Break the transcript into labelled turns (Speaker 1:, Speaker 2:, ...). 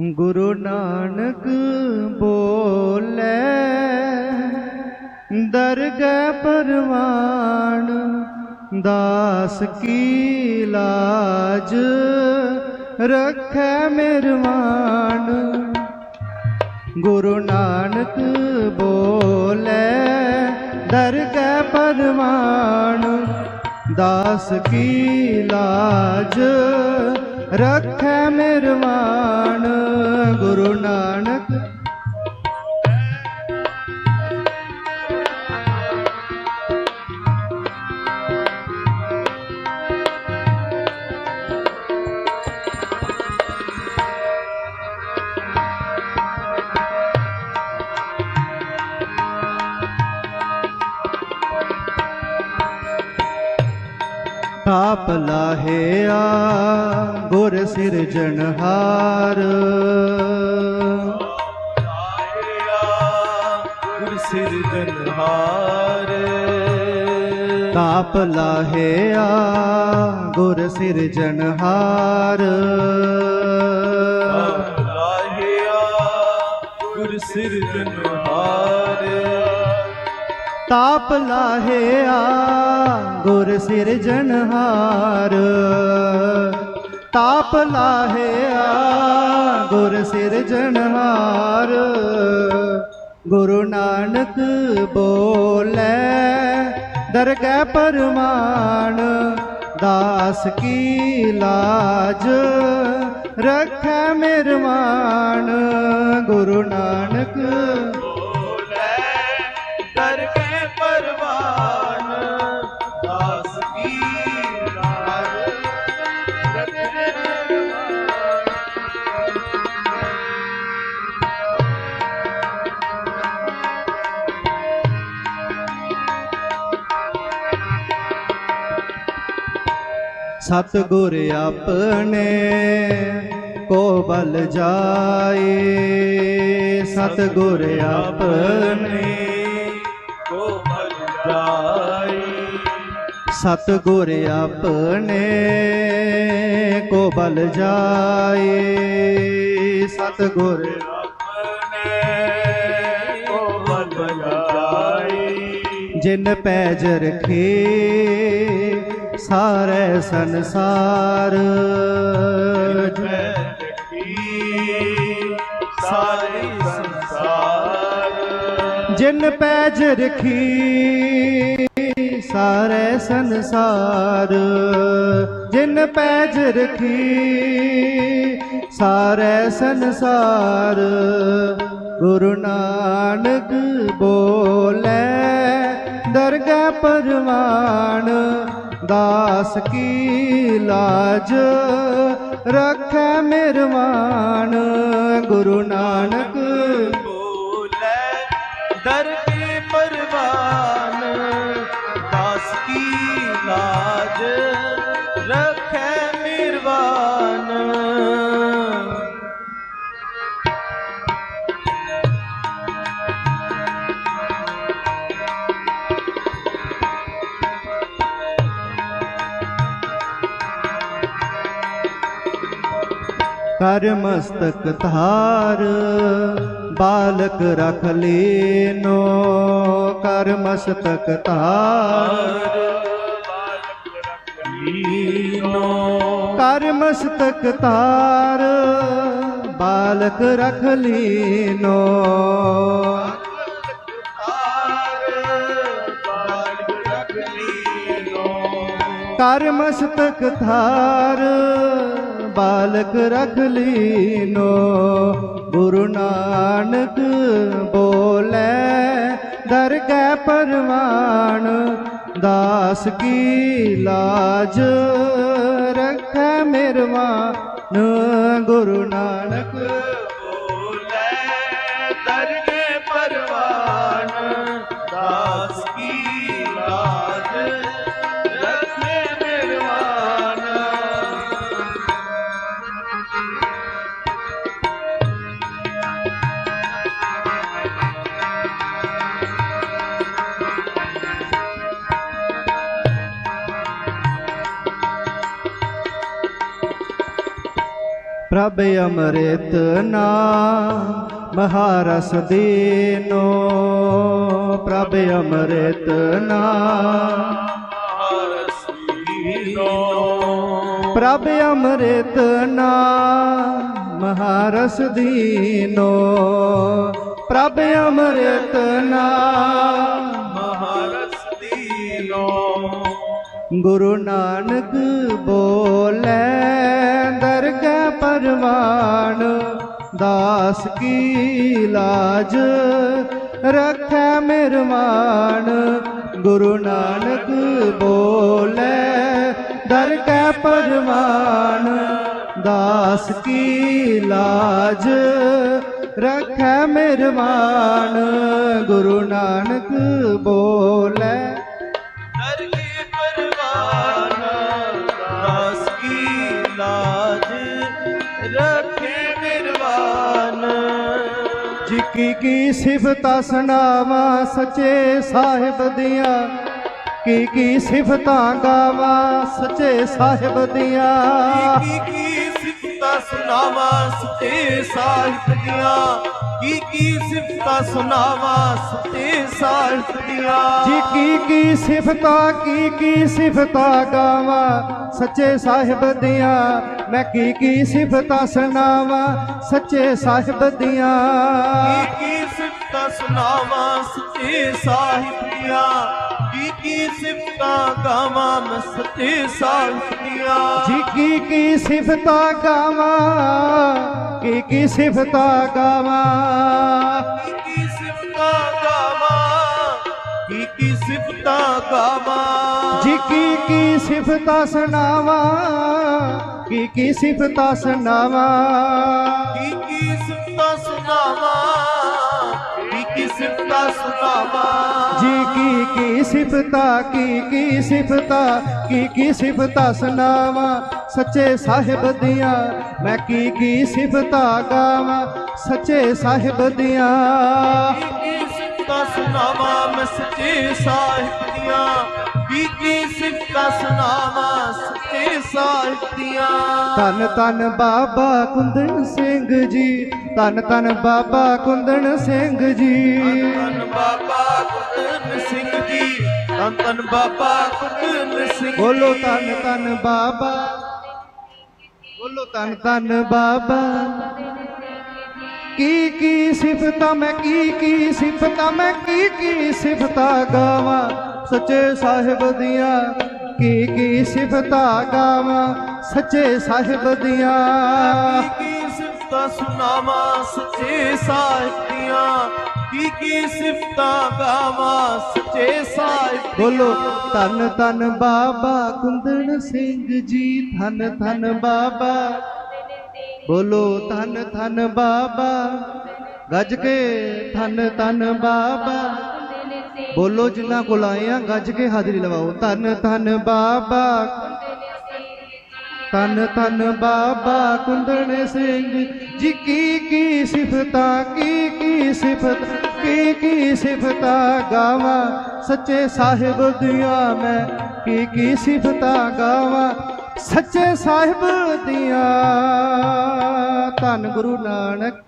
Speaker 1: ਗੁਰੂ ਨਾਨਕ ਬੋਲੇ, ਦਰਗਹਿ ਪਰਵਾਨ, ਦਾਸ ਕੀ ਲਾਜ ਰੱਖੈ ਮਿਰਵਾਨ। ਗੁਰੂ ਨਾਨਕ ਬੋਲੇ, ਦਰਗਹਿ ਪਰਵਾਨ, ਦਾਸ ਕੀ ਲਾਜ ਰੱਖੈ ਮਿਰਵਾਨ। ਗੁਰੂ ਨਾਨਕ ਥਾਪ ਲਾਹਿਆ ਗੁਰ ਸਿਰਜਣਹਾਰ
Speaker 2: ਗੁਰ ਸਿਰਜਨਹਾਰ
Speaker 1: ਤਾਪ ਲਾਹਿਆ ਗੁਰ ਸਿਰਜਣਹਾਰ
Speaker 2: ਲਾਹਿਆ ਗੁਰ ਸਿਰਜਨਹਾਰ
Speaker 1: ਤਾਪ ਲਾਹਿਆ ਸਿਰਜਣਹਾਰ ਤਾਪ ਲਾਹਿਆ ਗੁਰ ਸਿਰਜਣਹਾਰ ਗੁਰੂ ਨਾਨਕ ਬੋਲੇ, ਦਰਗਹਿ ਪਰਮਾਨ। ਦਾਸ ਕੀ ਲਾਜ ਰੱਖੈ ਮਿਰਵਾਨ। ਗੁਰੂ ਨਾਨਕ ਸਤਿਗੁਰ ਆਪਣੇ ਕੋ ਬਲ ਜਾਏ। ਸਤਿਗੁਰ ਆਪਣੇ
Speaker 2: ਕੋ ਬਲ ਜਾਈ
Speaker 1: ਸਤਿਗੁਰ ਆਪਣੇ ਕੋ ਬਲ ਜਾਏ। ਸਤਿਗੁਰ
Speaker 2: ਆਪਣੇ ਕੋ ਬਲ ਜਾਏ।
Speaker 1: ਜਿਨ ਪੈਜ ਰਖੇ ਸਾਰੇ ਸੰਸਾਰ।
Speaker 2: ਸਾਰੇ ਸੰਸਾਰ
Speaker 1: ਜਿਨ ਪੈਜ ਰਖੀ, ਸਾਰੇ ਸੰਸਾਰ। ਜਿਨ ਪੈਜ ਰਖੀ, ਸਾਰੇ ਸੰਸਾਰ। ਗੁਰੂ ਨਾਨਕ ਬੋਲੇ, ਦਰਗਹਿ ਪਰਵਾਨ। ਦਾਸ ਕੀ ਲਾਜ ਰੱਖੈ ਮਿਰਵਾਨ ਗੁਰੂ ਨਾਨਕ
Speaker 2: ਬੋਲੇ ਦਰ
Speaker 1: ਕਰ ਮਸਤਕ ਧਾਰ, ਬਾਲਕ ਰਖ ਲੀਨੋ ਕਰ ਮਸਤਕ ਧਾਰ। ਕਰ ਮਸਤਕ ਧਾਰ, ਬਾਲਕ ਰਖ ਲੀਨੋ। ਕਰ ਮਸਤਕ ਧਾਰ ਬਾਲਕ ਰਖ ਲੀਨੋ, ਗੁਰੂ ਨਾਨਕ ਬੋਲੇ। ਦਰਗਹਿ ਪਰਵਾਨ, ਦਾਸ ਕੀ ਲਾਜ ਰੱਖੈ ਮਿਰਵਾਨ, ਗੁਰੂ ਨਾਨਕ ਪ੍ਰਭ ਅੰਮ੍ਰਿਤ ਨਾਮ ਮਹਾਰਸ ਦੀਨੋ। ਪ੍ਰਭ ਅੰਮ੍ਰਿਤ ਨਾਮ
Speaker 2: ਹਰਸੀਨੋ
Speaker 1: ਪ੍ਰਭ ਅੰਮ੍ਰਿਤ ਨਾਮ ਮਹਾਰਸ ਦੀਨੋ। ਪ੍ਰਭ ਅੰਮ੍ਰਿਤ ਨਾਮ ਗੁਰੂ ਨਾਨਕ ਬੋਲੇ, ਦਰਗਹਿ ਪਰਵਾਨ, ਦਾਸ ਕੀ ਲਾਜ ਰੱਖੈ ਮਿਰਮਾਨ। ਗੁਰੂ ਨਾਨਕ ਬੋਲੇ, ਦਰਗਹਿ ਪਰਵਾਨ, ਦਾਸ ਕੀ ਲਾਜ ਰੱਖੈ ਮਿਰਮਾਨ। ਗੁਰੂ ਨਾਨਕ ਬੋਲੇ ਜੀ ਕੀ ਕੀ ਸਿਫਤਾਂ ਸੁਣਾਵਾਂ ਸੱਚੇ ਸਾਹਿਬ ਦੀਆਂ? ਕੀ ਕੀ ਸਿਫਤਾਂ ਗਾਵਾਂ ਸੱਚੇ ਸਾਹਿਬ ਦੀਆਂ?
Speaker 2: ਕੀ ਕੀ ਸਿਫਤਾਂ ਸੁਣਾਵਾ ਸਤੇ ਸਾਹਿਬ ਦੀਆਂ? ਕੀ ਕੀ ਸਿਫਤਾਂ ਸੁਣਾਵਾ ਸਤੇ ਸਾਹਿਬ ਦੀਆਂ?
Speaker 1: ਜੀ ਕੀ ਕੀ ਸਿਫਤਾਂ ਕੀ ਕੀ ਸਿਫਤਾਂ ਗਾਵਾਂ ਸੱਚੇ ਸਾਹਿਬ ਦੀਆਂ? ਮੈਂ ਕੀ ਕੀ ਸਿਫਤਾਂ ਸੁਣਾਵਾਂ ਸੱਚੇ ਸਾਹਿਬ ਦੀਆਂ।
Speaker 2: ਕੀ ਕੀ ਸਿਫਤਾਂ ਸੁਣਾਵਾ ਸਤੇ ਸਾਹਿਬ ਦੀਆਂ। ਕੀ ਕੀ ਸਿਫਤਾਂ ਗਾਵਾਂ ਮੈਂ ਸਤੇ ਸਾਹਿਬ ਦੀਆਂ।
Speaker 1: ਜੀ ਕੀ ਕੀ ਸਿਫਤਾਂ ਗਾਵਾਂ ਕੀ ਕੀ ਸਿਫਤਾਂ ਗਾਵਾਂ।
Speaker 2: ਕੀ ਕੀ ਸਿਫਤਾਂ ਗਾਵਾਂ ਕੀ ਕੀ ਸਿਫਤਾਂ ਗਾਵਾਂ।
Speaker 1: ਜੀ ਕੀ ਕੀ ਸਿਫਤਾਂ ਸੁਣਾਵਾਂ ਕੀ ਕੀ ਸਿਫਤਾਂ ਸੁਣਾਵਾਂ?
Speaker 2: ਕੀ ਕੀ ਸਿਫਤਾਂ ਸੁਣਾਵਾਂ? ਕੀ ਕੀ ਸਿਫਤਾਂ ਸੁਣਾਵਾਂ?
Speaker 1: ਜੀ ਕੀ ਕੀ ਸਿਫਤਾਂ ਕੀ ਕੀ ਸਿਫਤਾਂ ਕੀ ਕੀ ਸਿਫਤਾਂ ਸੁਣਾਵਾਂ? ਸੱਚੇ ਸਾਹਿਬ ਦੀਆਂ ਮੈਂ ਕੀ ਕੀ ਸਿਫਤਾਂ ਗਾਵਾਂ? ਸੱਚੇ ਸਾਹਿਬ ਦੀਆਂ
Speaker 2: ਕੀ ਕੀ ਸਿਫਤਾਂ ਸੁਣਾਵਾਂ ਮੈਂ ਸੱਚੇ ਸਾਹਿਬ ਦੀਆਂ? ਕੀ ਕੀ ਸਿਫਤਾਂ ਸੁਣਾਵਾਂ? ਸੱਚੇ ਸਾਹਿਬ ਦੀਆਂ
Speaker 1: ਧੰਨ ਧੰਨ ਬਾਬਾ ਕੁੰਦਨ ਸਿੰਘ ਜੀ ਧੰਨ ਧੰਨ ਬਾਬਾ ਕੁੰਦਨ ਸਿੰਘ ਜੀ
Speaker 2: ਧੰਨ ਬਾਬਾ ਕੁੰਦਨ ਸਿੰਘ ਜੀ ਧੰਨ ਧੰਨ ਬਾਬਾ ਕੁੰਦਨ ਸਿੰਘ ਜੀ।
Speaker 1: ਬੋਲੋ ਧੰਨ ਧੰਨ ਬਾਬਾ ਬੋਲੋ ਧੰਨ ਧੰਨ ਬਾਬਾ ਕੀ ਕੀ ਸਿਫਤਾਂ ਮੈਂ ਕੀ ਕੀ ਸਿਫਤਾਂ ਮੈਂ ਕੀ ਕੀ ਸਿਫਤਾਂ ਗਾਵਾਂ ਸੱਚੇ ਸਾਹਿਬ ਦੀਆਂ ਕੀ ਕੀ ਸਿਫਤਾਂ ਗਾਵਾਂ ਸੱਚੇ ਸਾਹਿਬ ਦੀਆਂ?
Speaker 2: ਕੀ ਕੀ ਸਿਫਤਾਂ ਸੁਣਾਵਾਂ ਸੱਚੇ ਸਾਹਿਬ ਦੀਆਂ? ਕੀ ਕੀ ਸਿਫਤਾਂ ਗਾਵਾਂ ਸੱਚੇ ਸਾਹਿਬ।
Speaker 1: ਬੋਲੋ ਧੰਨ ਧੰਨ ਬਾਬਾ ਕੁੰਦਨ ਸਿੰਘ ਜੀ ਧੰਨ ਧੰਨ ਬਾਬਾ। ਬੋਲੋ ਧੰਨ ਧੰਨ ਬਾਬਾ। ਗੱਜ ਕੇ ਧੰਨ ਧੰਨ ਬਾਬਾ। ਬੋਲੋ ਜਿੰਨਾ ਕੋਲ ਆਏ ਆ ਗੱਜ ਕੇ ਹਾਜ਼ਰੀ ਲਵਾਓ। ਧੰਨ ਧੰਨ ਬਾਬਾ, ਧੰਨ ਧੰਨ ਬਾਬਾ ਕੁੰਦਨ ਸਿੰਘ ਜੀ, ਕੀ ਕੀ ਸਿਫਤਾਂ, ਕੀ ਕੀ ਸਿਫਤ, ਕੀ ਕੀ ਸਿਫਤਾਂ ਗਾਵਾਂ? ਸੱਚੇ ਸਾਹਿਬ ਦੀਆਂ ਮੈਂ ਕੀ ਕੀ ਸਿਫਤਾਂ ਗਾਵਾਂ? ਸੱਚੇ ਸਾਹਿਬ ਦੀਆਂ। ਧੰਨ ਗੁਰੂ ਨਾਨਕ